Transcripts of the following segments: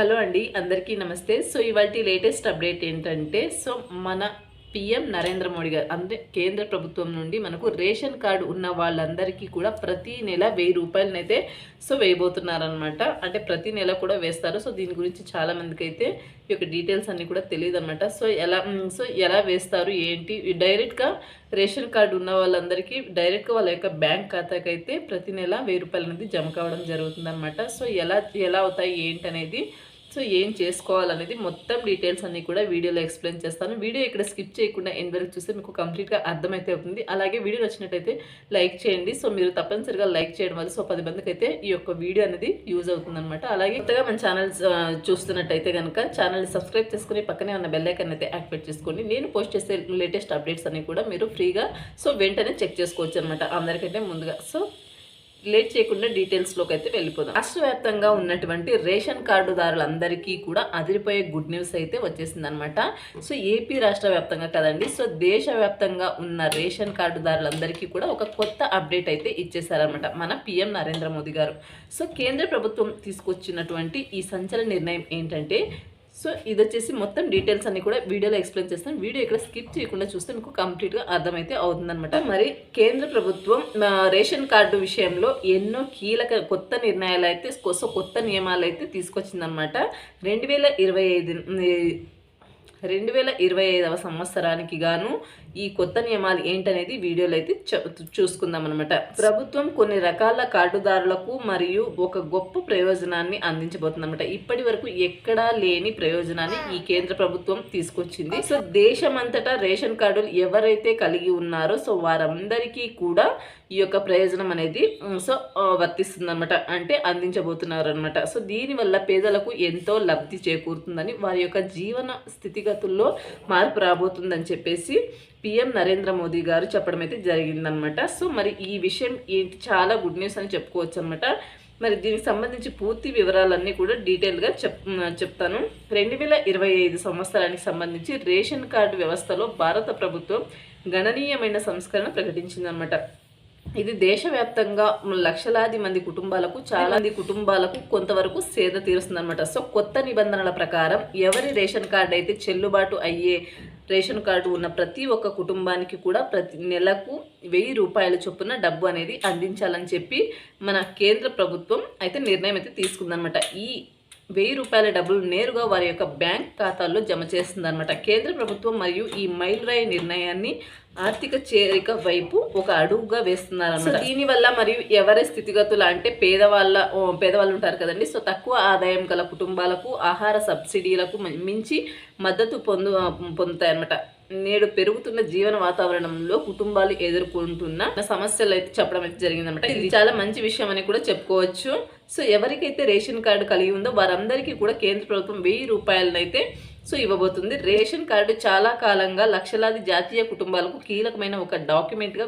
Hello అండి అందరికీ నమస్తే. సో ఇవాళ లేటెస్ట్ అప్డేట్ ఏంటంటే సో మన పిఎం నరేంద్ర మోడీ గారు అంటే కేంద్ర ప్రభుత్వం నుండి మనకు రేషన్ కార్డు ఉన్న వాళ్ళందరికీ కూడా ప్రతి నెల వెయ్యి రూపాయలనైతే సో వేయబోతున్నారనమాట అంటే ప్రతి నెల కూడా వేస్తారు. సో దీని గురించి చాలామందికి అయితే ఈ యొక్క డీటెయిల్స్ అన్నీ కూడా తెలియదు అనమాట సో ఎలా సో ఎలా వేస్తారు ఏంటి? డైరెక్ట్గా రేషన్ కార్డు ఉన్న వాళ్ళందరికీ డైరెక్ట్గా వాళ్ళ యొక్క బ్యాంక్ ఖాతాకి అయితే ప్రతి నెల వెయ్యి రూపాయలు అనేది జమ కావడం జరుగుతుందన్నమాట. సో ఎలా ఎలా అవుతాయి ఏంటి అనేది సో ఏం చేసుకోవాలనేది మొత్తం డీటెయిల్స్ అన్ని కూడా వీడియోలో ఎక్స్ప్లెయిన్ చేస్తాను. వీడియో ఇక్కడ స్కిప్ చేయకుండా ఎండ్ వరకు చూస్తే మీకు కంప్లీట్గా అర్థమైతే అవుతుంది. అలాగే వీడియో నచ్చినట్టయితే లైక్ చేయండి. సో మీరు తప్పనిసరిగా లైక్ చేయడం వల్ల సో పది మందికి అయితే ఈ యొక్క వీడియో అనేది యూజ్ అవుతుందన్నమాట. అలాగే కొత్తగా మన ఛానల్ చూస్తున్నట్టయితే కనుక ఛానల్ని సబ్స్క్రైబ్ చేసుకుని పక్కనే ఉన్న బెల్లైకన్ అయితే యాక్టివేట్ చేసుకోండి. నేను పోస్ట్ చేసే లేటెస్ట్ అప్డేట్స్ అన్నీ కూడా మీరు ఫ్రీగా సో వెంటనే చెక్ చేసుకోవచ్చు అనమాట అందరికంటే ముందుగా. సో లేట్ చేయకుండా డీటెయిల్స్లోకి అయితే వెళ్ళిపోదాం. రాష్ట్ర వ్యాప్తంగా ఉన్నటువంటి రేషన్ కార్డుదారులందరికీ కూడా అదిరిపోయే గుడ్ న్యూస్ అయితే వచ్చేసిందనమాట సో ఏపీ రాష్ట్ర వ్యాప్తంగా కదండి. సో దేశవ్యాప్తంగా ఉన్న రేషన్ కార్డుదారులందరికీ కూడా ఒక కొత్త అప్డేట్ అయితే ఇచ్చేసారనమాట మన పిఎం నరేంద్ర మోదీ గారు. సో కేంద్ర ప్రభుత్వం తీసుకొచ్చినటువంటి ఈ సంచలన నిర్ణయం ఏంటంటే సో ఇది వచ్చేసి మొత్తం డీటెయిల్స్ అన్ని కూడా వీడియోలో ఎక్స్ప్లెయిన్ చేస్తాను. వీడియో ఇక్కడ స్కిప్ చేయకుండా చూస్తే మీకు కంప్లీట్గా అర్థమైతే అవుతుందనమాట మరి కేంద్ర ప్రభుత్వం రేషన్ కార్డు విషయంలో ఎన్నో కీలక కొత్త నిర్ణయాలు అయితే సో కొత్త నియమాలు అయితే తీసుకొచ్చిందనమాట రెండు వేల ఇరవై ఐదు రెండు వేల ఇరవై ఐదవ సంవత్సరానికి గాను ఈ కొత్త నియమాలు ఏంటనేది వీడియోలో అయితే చ- చూసుకుందాం అనమాట ప్రభుత్వం కొన్ని రకాల కార్డుదారులకు మరియు ఒక గొప్ప ప్రయోజనాన్ని అందించబోతుంది అనమాట ఇప్పటి వరకు ఎక్కడా లేని ప్రయోజనాన్ని ఈ కేంద్ర ప్రభుత్వం తీసుకొచ్చింది. సో దేశమంతటా రేషన్ కార్డులు ఎవరైతే కలిగి ఉన్నారో సో వారందరికీ కూడా ఈ యొక్క ప్రయోజనం అనేది సో వర్తిస్తుంది అనమాట అంటే అందించబోతున్నారు అనమాట సో దీనివల్ల పేదలకు ఎంతో లబ్ధి చేకూరుతుందని వారి యొక్క జీవన స్థితిగతుల్లో మార్పు రాబోతుందని చెప్పేసి పిఎం నరేంద్ర మోదీ గారు చెప్పడం అయితే జరిగిందనమాట. సో మరి ఈ విషయం ఏంటి? చాలా గుడ్ న్యూస్ అని చెప్పుకోవచ్చు అనమాట మరి దీనికి సంబంధించి పూర్తి వివరాలన్నీ కూడా డీటెయిల్గా చెప్ చెప్తాను. రెండు వేల ఇరవై ఐదు సంవత్సరానికి సంబంధించి రేషన్ కార్డు వ్యవస్థలో భారత ప్రభుత్వం గణనీయమైన సంస్కరణ ప్రకటించిందనమాట. ఇది దేశవ్యాప్తంగా లక్షలాది మంది కుటుంబాలకు చాలా మంది కుటుంబాలకు కొంతవరకు సేద తీరుస్తుంది అనమాట సో కొత్త నిబంధనల ప్రకారం ఎవరి రేషన్ కార్డు అయితే చెల్లుబాటు అయ్యే రేషన్ కార్డు ఉన్న ప్రతి ఒక్క కుటుంబానికి కూడా ప్రతి నెలకు వెయ్యి రూపాయల చొప్పున డబ్బు అనేది అందించాలని చెప్పి మన కేంద్ర ప్రభుత్వం అయితే నిర్ణయం అయితే తీసుకుందనమాట ఈ వెయ్యి రూపాయల డబ్బులు నేరుగా వారి యొక్క బ్యాంక్ ఖాతాల్లో జమ చేస్తుందన్నమాట. కేంద్ర ప్రభుత్వం మరియు ఈ మైలురాయి నిర్ణయాన్ని ఆర్థిక చేరిక వైపు ఒక అడుగుగా వేస్తున్నారన్నమాట. దీనివల్ల మరియు ఎవరి స్థితిగతులు అంటే పేదవాళ్ళ పేదవాళ్ళు ఉంటారు కదండి. సో తక్కువ ఆదాయం గల కుటుంబాలకు ఆహార సబ్సిడీలకు మించి మద్దతు పొందు పొందుతాయన్నమాట. నేడు పెరుగుతున్న జీవన వాతావరణంలో కుటుంబాలు ఎదుర్కొంటున్న సమస్యలు అయితే చెప్పడం అయితే జరిగిందనమాట ఇది చాలా మంచి విషయం అని కూడా చెప్పుకోవచ్చు. సో ఎవరికైతే రేషన్ కార్డు కలిగి ఉందో వారందరికీ కూడా కేంద్ర ప్రభుత్వం వెయ్యి రూపాయలనైతే సో ఇవ్వబోతుంది. రేషన్ కార్డు చాలా కాలంగా లక్షలాది జాతీయ కుటుంబాలకు కీలకమైన ఒక డాక్యుమెంట్గా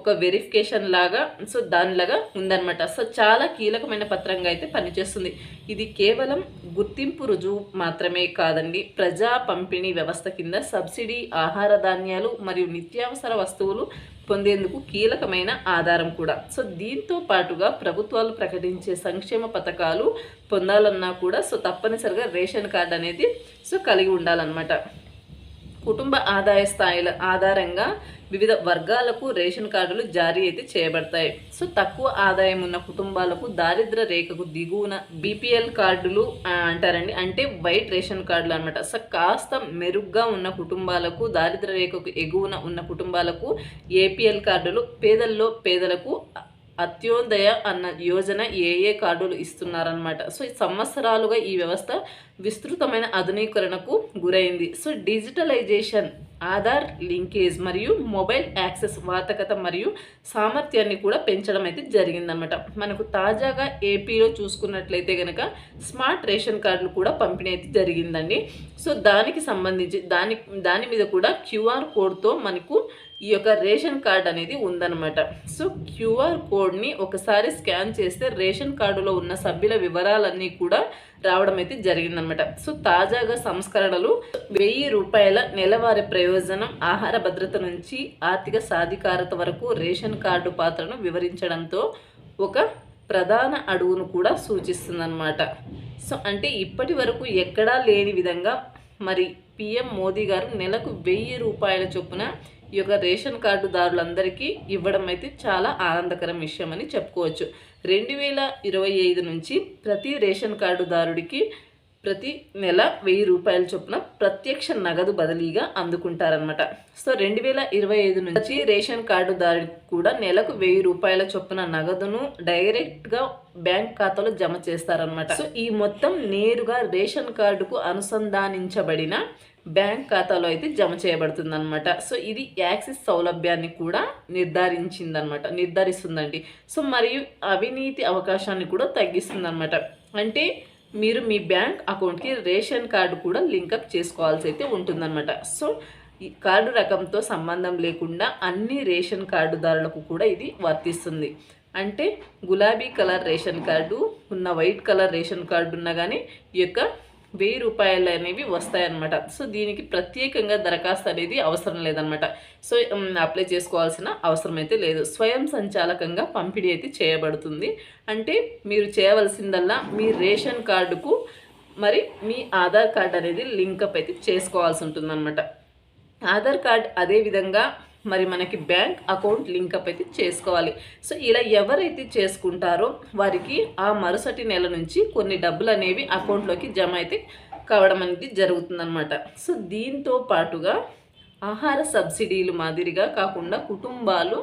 ఒక వెరిఫికేషన్ లాగా సో దానిలాగా ఉందన్నమాట. సో చాలా కీలకమైన పత్రంగా అయితే పనిచేస్తుంది. ఇది కేవలం గుర్తింపు రుజువు మాత్రమే కాదండి. ప్రజా పంపిణీ వ్యవస్థ కింద సబ్సిడీ ఆహార ధాన్యాలు మరియు నిత్యావసర వస్తువులు పొందేందుకు కీలకమైన ఆధారం కూడా. సో దీంతో పాటుగా ప్రభుత్వాలు ప్రకటించే సంక్షేమ పథకాలు పొందాలన్నా కూడా సో తప్పనిసరిగా రేషన్ కార్డు అనేది సో కలిగి ఉండాలన్నమాట. కుటుంబ ఆదాయ స్థాయిల ఆధారంగా వివిధ వర్గాలకు రేషన్ కార్డులు జారీ అయితే చేయబడతాయి. సో తక్కువ ఆదాయం ఉన్న కుటుంబాలకు దారిద్ర రేఖకు దిగువన బీపీఎల్ కార్డులు అంటారండి. అంటే వైట్ రేషన్ కార్డులు అనమాట సో కాస్త మెరుగ్గా ఉన్న కుటుంబాలకు దారిద్ర రేఖకు ఎగువన ఉన్న కుటుంబాలకు ఏపీఎల్ కార్డులు పేదల్లో పేదలకు అత్యోదయ అన్న యోజన ఏ ఏ కార్డులు ఇస్తున్నారనమాట సో ఈ సంవత్సరాలుగా ఈ వ్యవస్థ విస్తృతమైన ఆధునీకరణకు గురైంది. సో డిజిటలైజేషన్ ఆధార్ లింకేజ్ మరియు మొబైల్ యాక్సెస్ వార్తకత మరియు సామర్థ్యాన్ని కూడా పెంచడం అయితే జరిగిందనమాట మనకు తాజాగా ఏపీలో చూసుకున్నట్లయితే కనుక స్మార్ట్ రేషన్ కార్డులు కూడా పంపిణీ అయితే జరిగిందండి. సో దానికి సంబంధించి దాని దాని మీద కూడా క్యూఆర్ కోడ్తో మనకు ఈ యొక్క రేషన్ కార్డ్ అనేది ఉందన్నమాట. సో క్యూఆర్ కోడ్ని ఒకసారి స్కాన్ చేస్తే రేషన్ కార్డులో ఉన్న సభ్యుల వివరాలన్నీ కూడా రావడం అయితే జరిగిందనమాట సో తాజాగా సంస్కరణలు వెయ్యి రూపాయల నెలవారీ ప్రయోజనం ఆహార భద్రత నుంచి ఆర్థిక సాధికారత వరకు రేషన్ కార్డు పాత్రను వివరించడంతో ఒక ప్రధాన అడుగును కూడా సూచిస్తుందన్నమాట. సో అంటే ఇప్పటి వరకు ఎక్కడా లేని విధంగా మరి పిఎం మోదీ గారు నెలకు వెయ్యి రూపాయల చొప్పున ఈ యొక్క రేషన్ కార్డుదారులందరికీ ఇవ్వడం అయితే చాలా ఆనందకరం విషయం అని చెప్పుకోవచ్చు. రెండు వేల ఇరవై ఐదు నుంచి ప్రతి రేషన్ కార్డుదారుడికి ప్రతి నెల వెయ్యి రూపాయల చొప్పున ప్రత్యక్ష నగదు బదిలీగా అందుకుంటారనమాట సో రెండు వేల ఇరవై ఐదు నుంచి రేషన్ కార్డుదారుడికి కూడా నెలకు వెయ్యి రూపాయల చొప్పున నగదును డైరెక్ట్గా బ్యాంక్ ఖాతాలో జమ చేస్తారనమాట సో ఈ మొత్తం నేరుగా రేషన్ కార్డుకు అనుసంధానించబడిన బ్యాంక్ ఖాతాలో అయితే జమ చేయబడుతుంది అనమాట సో ఇది యాక్సిస్ సౌలభ్యాన్ని కూడా నిర్ధారించిందనమాట నిర్ధారిస్తుందండి. సో మరియు అవినీతి అవకాశాన్ని కూడా తగ్గిస్తుందనమాట అంటే మీరు మీ బ్యాంక్ అకౌంట్కి రేషన్ కార్డు కూడా లింకప్ చేసుకోవాల్సి అయితే ఉంటుందన్నమాట. సో ఈ కార్డు రకంతో సంబంధం లేకుండా అన్ని రేషన్ కార్డుదారులకు కూడా ఇది వర్తిస్తుంది. అంటే గులాబీ కలర్ రేషన్ కార్డు ఉన్న వైట్ కలర్ రేషన్ కార్డు ఉన్నా కానీ ఈ యొక్క వెయ్యి రూపాయలు అనేవి వస్తాయన్నమాట. సో దీనికి ప్రత్యేకంగా దరఖాస్తు అనేది అవసరం లేదనమాట సో అప్లై చేసుకోవాల్సిన అవసరం అయితే లేదు. స్వయం సంచాలకంగా పంపిణీ అయితే చేయబడుతుంది. అంటే మీరు చేయవలసిందల్లా మీ రేషన్ కార్డుకు మరి మీ ఆధార్ కార్డ్ అనేది లింకప్ అయితే చేసుకోవాల్సి ఉంటుందన్నమాట. ఆధార్ కార్డ్ అదేవిధంగా మరి మనకి బ్యాంక్ అకౌంట్ లింకప్ అయితే చేసుకోవాలి. సో ఇలా ఎవరైతే చేసుకుంటారో వారికి ఆ మరుసటి నెల నుంచి కొన్ని డబ్బులు అనేవి అకౌంట్లోకి జమ అయితే కావడం అనేది జరుగుతుందన్నమాట. సో దీంతో పాటుగా ఆహార సబ్సిడీలు మాదిరిగా కాకుండా కుటుంబాలు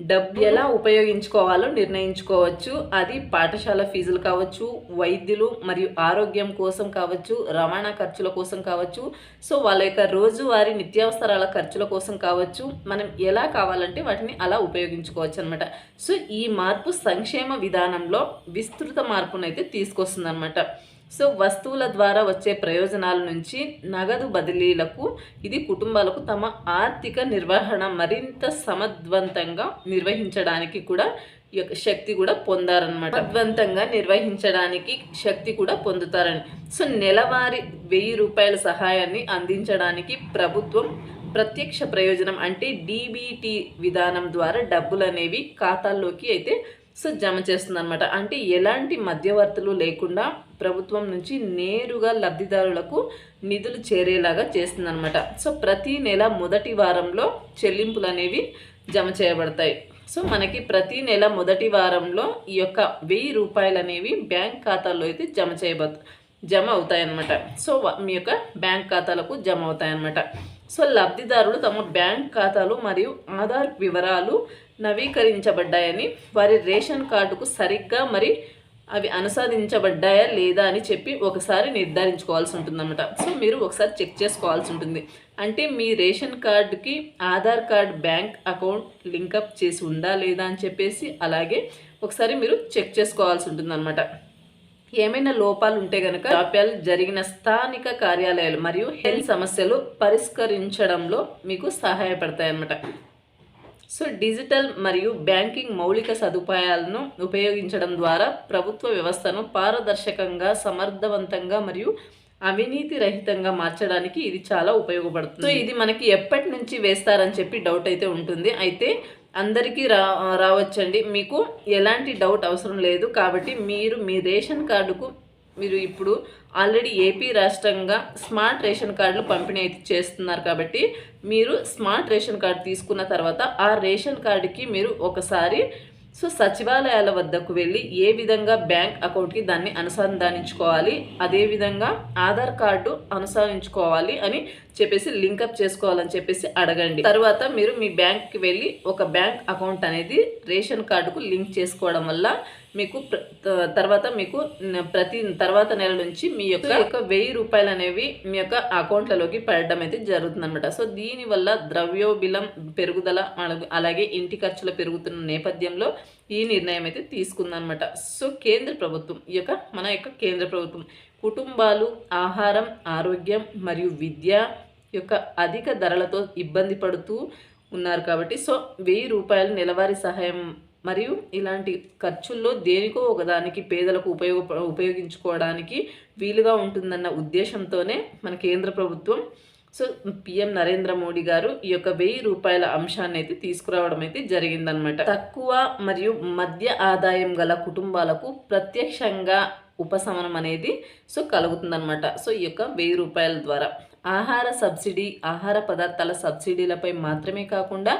డబ్బు ఎలా ఉపయోగించుకోవాలో నిర్ణయించుకోవచ్చు. అది పాఠశాల ఫీజులు కావచ్చు వైద్యులు మరియు ఆరోగ్యం కోసం కావచ్చు రవాణా ఖర్చుల కోసం కావచ్చు. సో వాళ్ళ యొక్క రోజువారీ నిత్యావసరాల ఖర్చుల కోసం కావచ్చు. మనం ఎలా కావాలంటే వాటిని అలా ఉపయోగించుకోవచ్చు అనమాట సో ఈ మార్పు సంక్షేమ విధానంలో విస్తృత మార్పునైతే తీసుకొస్తుంది అనమాట సో వస్తువుల ద్వారా వచ్చే ప్రయోజనాల నుంచి నగదు బదిలీలకు ఇది కుటుంబాలకు తమ ఆర్థిక నిర్వహణ మరింత సమర్థవంతంగా నిర్వహించడానికి కూడా శక్తి కూడా పొందారనమాట సమర్థవంతంగా నిర్వహించడానికి శక్తి కూడా పొందుతారని. సో నెలవారీ వెయ్యి రూపాయల సహాయాన్ని అందించడానికి ప్రభుత్వం ప్రత్యక్ష ప్రయోజనం అంటే డీబీటీ విధానం ద్వారా డబ్బులు అనేవి ఖాతాల్లోకి అయితే సో జమ చేస్తుంది అనమాట అంటే ఎలాంటి మధ్యవర్తులు లేకుండా ప్రభుత్వం నుంచి నేరుగా లబ్ధిదారులకు నిధులు చేరేలాగా చేస్తుంది అనమాట సో ప్రతి నెల మొదటి వారంలో చెల్లింపులు అనేవి జమ చేయబడతాయి. సో మనకి ప్రతి నెల మొదటి వారంలో ఈ యొక్క వెయ్యి రూపాయలు అనేవి బ్యాంక్ ఖాతాల్లో అయితే జమ చేయబ జమ అవుతాయన్నమాట. సో మీ యొక్క బ్యాంక్ ఖాతాలకు జమ అవుతాయన్నమాట. సో లబ్ధిదారులు తమ బ్యాంక్ ఖాతాలు మరియు ఆధార్ వివరాలు నవీకరించబడ్డాయని వారి రేషన్ కార్డుకు సరిగ్గా మరి అవి అనుసాదించబడ్డాయా లేదా అని చెప్పి ఒకసారి నిర్ధారించుకోవాల్సి ఉంటుందన్నమాట. సో మీరు ఒకసారి చెక్ చేసుకోవాల్సి ఉంటుంది. అంటే మీ రేషన్ కార్డుకి Aadhaar card bank account link up చేసి ఉందా లేదా అని చెప్పేసి అలాగే ఒకసారి మీరు చెక్ చేసుకోవాల్సి ఉంటుందన్నమాట. ఏమైనా లోపాలు ఉంటే కనుక జాప్యాలు జరిగిన స్థానిక కార్యాలయాలు మరియు హెల్త్ సమస్యలు పరిష్కరించడంలో మీకు సహాయపడతాయి అన్నమాట సో డిజిటల్ మరియు బ్యాంకింగ్ మౌలిక సదుపాయాలను ఉపయోగించడం ద్వారా ప్రభుత్వ వ్యవస్థను పారదర్శకంగా సమర్థవంతంగా మరియు అవినీతి రహితంగా మార్చడానికి ఇది చాలా ఉపయోగపడుతుంది. సో ఇది మనకి ఎప్పటి నుంచి వేస్తారని చెప్పి డౌట్ అయితే ఉంటుంది. అయితే అందరికీ రా రావచ్చండి. మీకు ఎలాంటి డౌట్ అవసరం లేదు కాబట్టి మీరు మీ రేషన్ కార్డుకు మీరు ఇప్పుడు ఆల్రెడీ ఏపీ రాష్ట్రంగా స్మార్ట్ రేషన్ కార్డులు పంపిణీ అయితే చేస్తున్నారు కాబట్టి మీరు స్మార్ట్ రేషన్ కార్డు తీసుకున్న తర్వాత ఆ రేషన్ కార్డుకి మీరు ఒకసారి సో సచివాలయాల వద్దకు వెళ్ళి ఏ విధంగా బ్యాంక్ అకౌంట్కి దాన్ని అనుసంధానించుకోవాలి అదేవిధంగా ఆధార్ కార్డు అనుసరించుకోవాలి అని చెప్పేసి లింకప్ చేసుకోవాలని చెప్పేసి అడగండి. తర్వాత మీరు మీ బ్యాంక్కి వెళ్ళి ఒక బ్యాంక్ అకౌంట్ అనేది రేషన్ కార్డుకు లింక్ చేసుకోవడం వల్ల మీకు తర్వాత మీకు ప్రతి తర్వాత నెల నుంచి మీ యొక్క యొక్క వెయ్యి రూపాయలు అనేవి మీ యొక్క అకౌంట్లలోకి పడడం అయితే జరుగుతుంది అనమాట సో దీనివల్ల ద్రవ్యోబిలం పెరుగుదల అలాగే ఇంటి ఖర్చులు పెరుగుతున్న నేపథ్యంలో ఈ నిర్ణయం అయితే తీసుకుందనమాట సో కేంద్ర ప్రభుత్వం ఈ యొక్క మన యొక్క కేంద్ర ప్రభుత్వం కుటుంబాలు ఆహారం ఆరోగ్యం మరియు విద్య యొక్క అధిక ధరలతో ఇబ్బంది పడుతూ ఉన్నారు కాబట్టి సో వెయ్యి రూపాయలు నెలవారీ సహాయం మరియు ఇలాంటి ఖర్చుల్లో దేనికో ఒకదానికి పేదలకు ఉపయోగ ఉపయోగించుకోవడానికి వీలుగా ఉంటుందన్న ఉద్దేశంతోనే మన కేంద్ర ప్రభుత్వం సో పిఎం నరేంద్ర మోడీ గారు ఈ యొక్క వెయ్యి రూపాయల అంశాన్ని అయితే తీసుకురావడం అయితే జరిగిందనమాట తక్కువ మరియు మధ్య ఆదాయం గల కుటుంబాలకు ప్రత్యక్షంగా ఉపశమనం అనేది సో కలుగుతుందనమాట సో ఈ యొక్క వెయ్యి రూపాయల ద్వారా. ఆహార సబ్సిడీ ఆహార పదార్థాల సబ్సిడీలపై మాత్రమే కాకుండా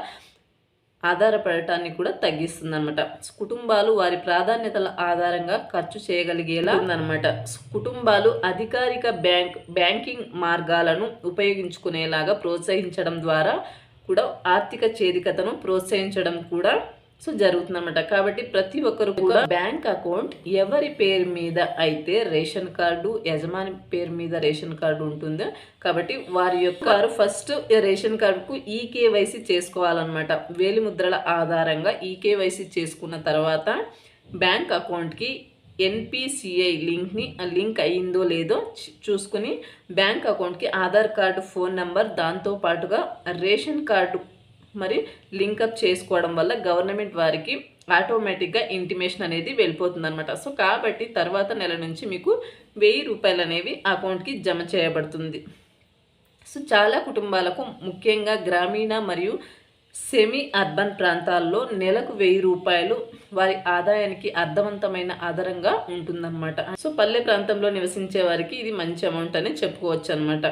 ఆధారపడటాన్ని కూడా తగ్గిస్తుంది అనమాట కుటుంబాలు వారి ప్రాధాన్యతల ఆధారంగా ఖర్చు చేయగలిగేలా ఉందన్నమాట. కుటుంబాలు అధికారిక బ్యాంక్ బ్యాంకింగ్ మార్గాలను ఉపయోగించుకునేలాగా ప్రోత్సహించడం ద్వారా కూడా ఆర్థిక చేదికతను ప్రోత్సహించడం కూడా సో జరుగుతుందన్నమాట. కాబట్టి ప్రతి ఒక్కరు కూడా బ్యాంక్ అకౌంట్ ఎవరి పేరు మీద అయితే రేషన్ కార్డు యజమాని పేరు మీద రేషన్ కార్డు ఉంటుందో కాబట్టి వారి యొక్క వారు ఫస్ట్ రేషన్ కార్డుకు ఈకేవైసీ చేసుకోవాలన్నమాట. వేలిముద్రల ఆధారంగా ఈకేవైసీ చేసుకున్న తర్వాత బ్యాంక్ అకౌంట్కి ఎన్పిసిఐ లింక్ని లింక్ అయ్యిందో లేదో చూసుకుని బ్యాంక్ అకౌంట్కి ఆధార్ కార్డు ఫోన్ నెంబర్ దాంతో పాటుగా రేషన్ కార్డు మరి లింకప్ చేసుకోవడం వల్ల గవర్నమెంట్ వారికి ఆటోమేటిక్గా ఇంటిమేషన్ అనేది వెళ్ళిపోతుంది అనమాట సో కాబట్టి తర్వాత నెల నుంచి మీకు వెయ్యి రూపాయలు అనేవి అకౌంట్కి జమ చేయబడుతుంది. సో చాలా కుటుంబాలకు ముఖ్యంగా గ్రామీణ మరియు సెమీ అర్బన్ ప్రాంతాల్లో నెలకు వెయ్యి రూపాయలు వారి ఆదాయానికి అర్థవంతమైన ఆధారంగా ఉంటుందన్నమాట. సో పల్లె ప్రాంతంలో నివసించే వారికి ఇది మంచి అమౌంట్ అని చెప్పుకోవచ్చు అనమాట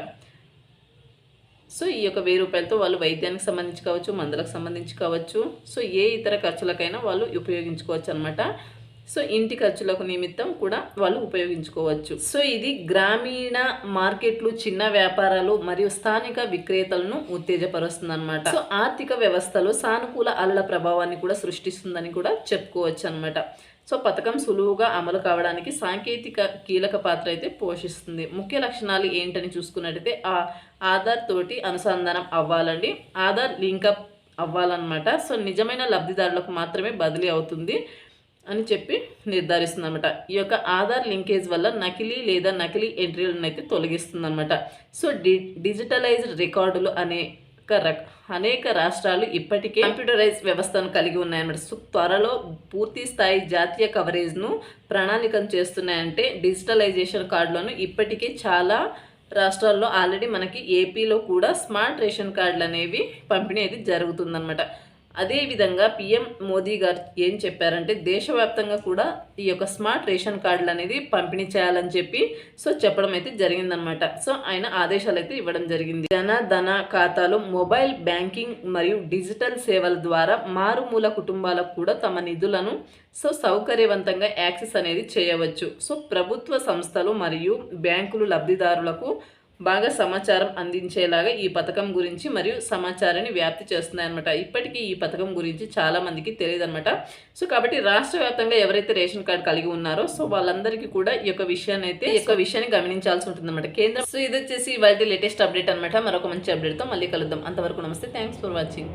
సో ఈ యొక్క వెయ్యి రూపాయలతో వాళ్ళు వైద్యానికి సంబంధించి కావచ్చు మందులకు సంబంధించి కావచ్చు సో ఏ ఇతర ఖర్చులకైనా వాళ్ళు ఉపయోగించుకోవచ్చు అనమాట సో ఇంటి ఖర్చులకు నిమిత్తం కూడా వాళ్ళు ఉపయోగించుకోవచ్చు. సో ఇది గ్రామీణ మార్కెట్లు చిన్న వ్యాపారాలు మరియు స్థానిక విక్రేతలను ఉత్తేజపరుస్తుంది అనమాట సో ఆర్థిక వ్యవస్థలో సానుకూల అల్ల ప్రభావాన్ని కూడా సృష్టిస్తుందని కూడా చెప్పుకోవచ్చు అనమాట సో పథకం సులువుగా అమలు కావడానికి సాంకేతిక కీలక పాత్ర అయితే పోషిస్తుంది. ముఖ్య లక్షణాలు ఏంటని చూసుకున్నట్టయితే ఆ ఆధార్ తోటి అనుసంధానం అవ్వాలండి. ఆధార్ లింకప్ అవ్వాలన్నమాట. సో నిజమైన లబ్ధిదారులకు మాత్రమే బదిలీ అవుతుంది అని చెప్పి నిర్ధారిస్తుంది అనమాట ఈ యొక్క ఆధార్ లింకేజ్ వల్ల నకిలీ లేదా నకిలీ ఎంట్రీలను అయితే తొలగిస్తుంది అనమాట సో డి డిజిటలైజ్డ్ రికార్డులు అనే అనేక రాష్ట్రాలు ఇప్పటికే కంప్యూటరైజ్ వ్యవస్థను కలిగి ఉన్నాయన్నమాట. సో త్వరలో పూర్తి స్థాయి జాతీయ కవరేజ్ను ప్రణాళికను చేస్తున్నాయంటే డిజిటలైజేషన్ కార్డులను ఇప్పటికే చాలా రాష్ట్రాల్లో ఆల్రెడీ మనకి ఏపీలో కూడా స్మార్ట్ రేషన్ కార్డులు అనేవి పంపిణీ అయితే జరుగుతుందన్నమాట. అదేవిధంగా పిఎం మోదీ గారు ఏం చెప్పారంటే దేశవ్యాప్తంగా కూడా ఈ యొక్క స్మార్ట్ రేషన్ కార్డులు అనేది పంపిణీ చేయాలని చెప్పి సో చెప్పడం అయితే జరిగిందనమాట సో ఆయన ఆదేశాలు అయితే ఇవ్వడం జరిగింది. జన ధన ఖాతాలు మొబైల్ బ్యాంకింగ్ మరియు డిజిటల్ సేవల ద్వారా మారుమూల కుటుంబాలకు కూడా తమ నిధులను సో సౌకర్యవంతంగా యాక్సెస్ అనేది చేయవచ్చు. సో ప్రభుత్వ సంస్థలు మరియు బ్యాంకులు లబ్ధిదారులకు బాగా సమాచారం అందించేలాగా ఈ పథకం గురించి మరియు సమాచారాన్ని వ్యాప్తి చేస్తున్నాయి అనమాట ఇప్పటికీ ఈ పథకం గురించి చాలా మందికి తెలియదు అనమాట సో కాబట్టి రాష్ట్ర వ్యాప్తంగా ఎవరైతే రేషన్ కార్డు కలిగి ఉన్నారో సో వాళ్ళందరికీ కూడా ఈ యొక్క విషయాన్ని అయితే ఈ యొక్క విషయాన్ని గమనించాల్సి ఉంటుందన్నమాట. కేంద్రం సో ఇది వచ్చేసి వాళ్ళ లేటెస్ట్ అప్డేట్ అనమాట మరొక మంచి అప్డేట్తో మళ్ళీ కలుద్దాం. అంతవరకు నమస్తే. Thanks for watching